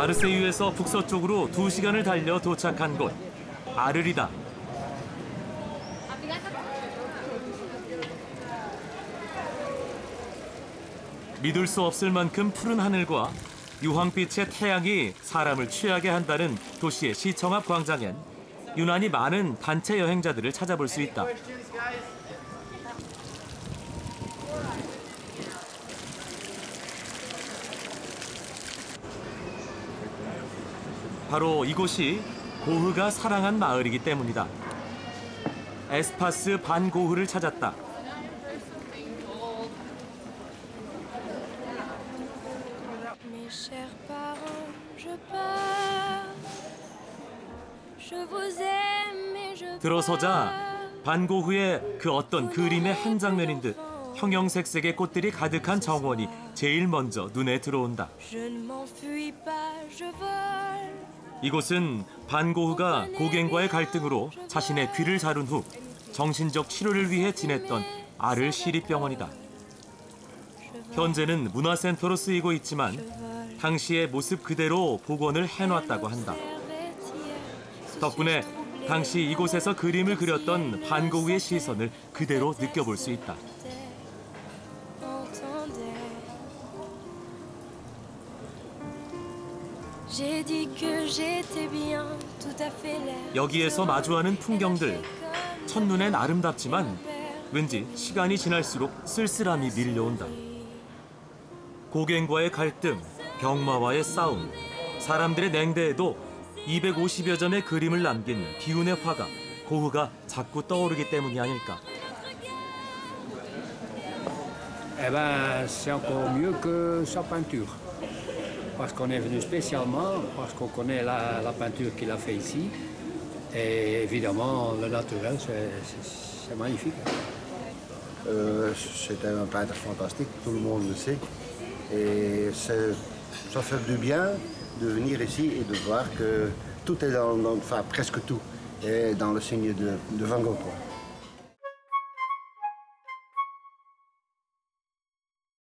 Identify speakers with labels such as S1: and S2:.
S1: 마르세유에서 북서쪽으로 2시간을 달려 도착한 곳 아르리다. 믿을 수 없을 만큼 푸른 하늘과 유황빛의 태양이 사람을 취하게 한다는 도시의 시청 앞 광장엔 유난히 많은 단체 여행자들을 찾아볼 수 있다. 바로 이곳이 고흐가 사랑한 마을이기 때문이다. 에스파스 반 고흐를 찾았다. 들어서자. 반 고흐의 그 어떤 그림의 한 장면인 듯 형형색색의 꽃들이 가득한 정원이 제일 먼저 눈에 들어온다. 이곳은 반 고흐가 고갱과의 갈등으로 자신의 귀를 자른 후 정신적 치료를 위해 지냈던 아를 시립병원이다. 현재는 문화센터로 쓰이고 있지만 당시의 모습 그대로 복원을 해놨다고 한다. 덕분에 당시 이곳에서 그림을 그렸던 반 고흐의 시선을 그대로 느껴볼 수 있다. 여기에서 마주하는 풍경들 첫눈엔 아름답지만 왠지 시간이 지날수록 쓸쓸함이 밀려온다. 고갱과의 갈등, 병마와의 싸움, 사람들의 냉대에도 250여 점의 그림을 남긴 비운의 화가 고흐가 자꾸 떠오르기 때문이 아닐까.
S2: Eh ben, c'est encore mieux que sa peinture. Parce qu'on est venu spécialement, parce qu'on connaît la, peinture qu'il a fait ici. Et évidemment, le naturel, c'est- magnifique.
S3: Euh, C'était un peintre fantastique, tout le monde le sait. Et ça fait du bien de venir ici et de voir que tout est dans, enfin presque tout, est dans le signe de, de Van Gogh.